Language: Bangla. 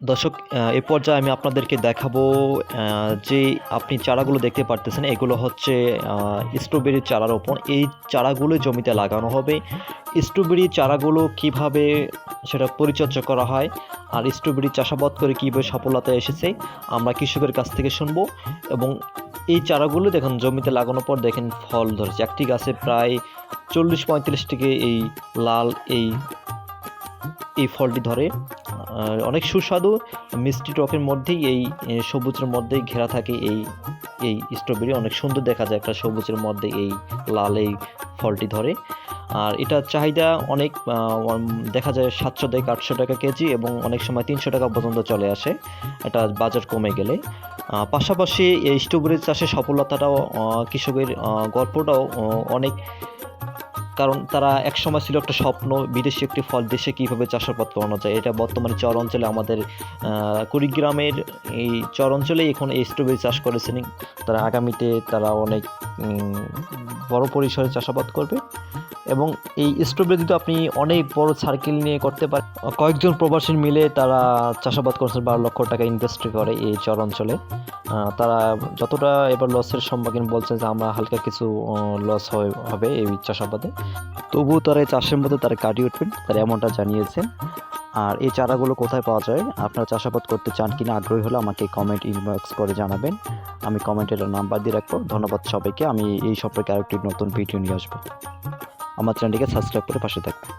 দর্শক এ পর্যায়ে আমি আপনাদেরকে দেখাবো যে আপনি চারাগুলো দেখতে পারতেছেন, এগুলো হচ্ছে স্ট্রবেরির চারা রোপণ এই চারাগুলো জমিতে লাগানো হবে। স্ট্রবেরি চারাগুলো কীভাবে সেটা পরিচর্যা করা হয় আর স্ট্রবেরি চাষাবাদ করে কীভাবে সফলতা এসেছে, আমরা কৃষকের কাছ থেকে শুনব। এবং এই চারাগুলো দেখুন, জমিতে লাগানোর পর দেখেন ফল ধরেছে। একটি গাছে প্রায় চল্লিশ পঁয়ত্রিশ থেকে এই লাল এই এই ফলটি ধরে। অনেক সুস্বাদু মিষ্টি টকের মধ্যেই এই সবুজের মধ্যেই ঘেরা থাকে এই এই স্ট্রবেরি অনেক সুন্দর দেখা যায় একটা সবুজের মধ্যে এই লাল এই ফলটি ধরে। আর এটার চাহিদা অনেক দেখা যায় সাতশো থেকে আটশো টাকা কেজি এবং অনেক সময় তিনশো টাকা পর্যন্ত চলে আসে। এটা বাজার কমে গেলে। পাশাপাশি এই স্ট্রবেরি চাষের সফলতাটাও কৃষকের গল্পটাও অনেক কারণ তারা একসময় ছিল একটা স্বপ্ন, বিদেশি একটি ফল দেশে কীভাবে চাষাবাদ করানো যায়, এটা বর্তমানে চর অঞ্চলে আমাদের কুড়িগ্রামের এই চর অঞ্চলেই এখন এই স্ট্রবেরি চাষ করেছেন তারা আগামীতে তারা অনেক বড় পরিসরে চাষাবাদ করবে। এবং এই স্ট্রবেরি যদি আপনি অনেক বড় সার্কেল নিয়ে করতে পারেন। কয়েকজন প্রবাসী মিলে তারা চাষাবাদ করছেন, বারো লক্ষ টাকা ইনভেস্ট করে এই চর অঞ্চলে। তারা যতটা এবার লসের সম্মুখীন বলছেন যে আমরা হালকা কিছু লস হবে এই চাষাবাদে। তবুও তারা এই চাষের মধ্যে তারা কাটিয়ে উঠবেন, তারা এমনটা জানিয়েছেন। আর এই চারাগুলো কোথায় পাওয়া যায়, আপনারা চাষাবাদ করতে চান কিনা আগ্রহী হলে আমাকে কমেন্ট ইনবক্স করে জানাবেন। আমি কমেন্টের নাম্বার দিয়ে রাখব। ধন্যবাদ সবাইকে। আমি এই সম্পর্কে আরেকটি নতুন ভিডিও নিয়ে আসব। আমার চ্যানেলটিকে সাবস্ক্রাইব করে পাশে থাকবেন।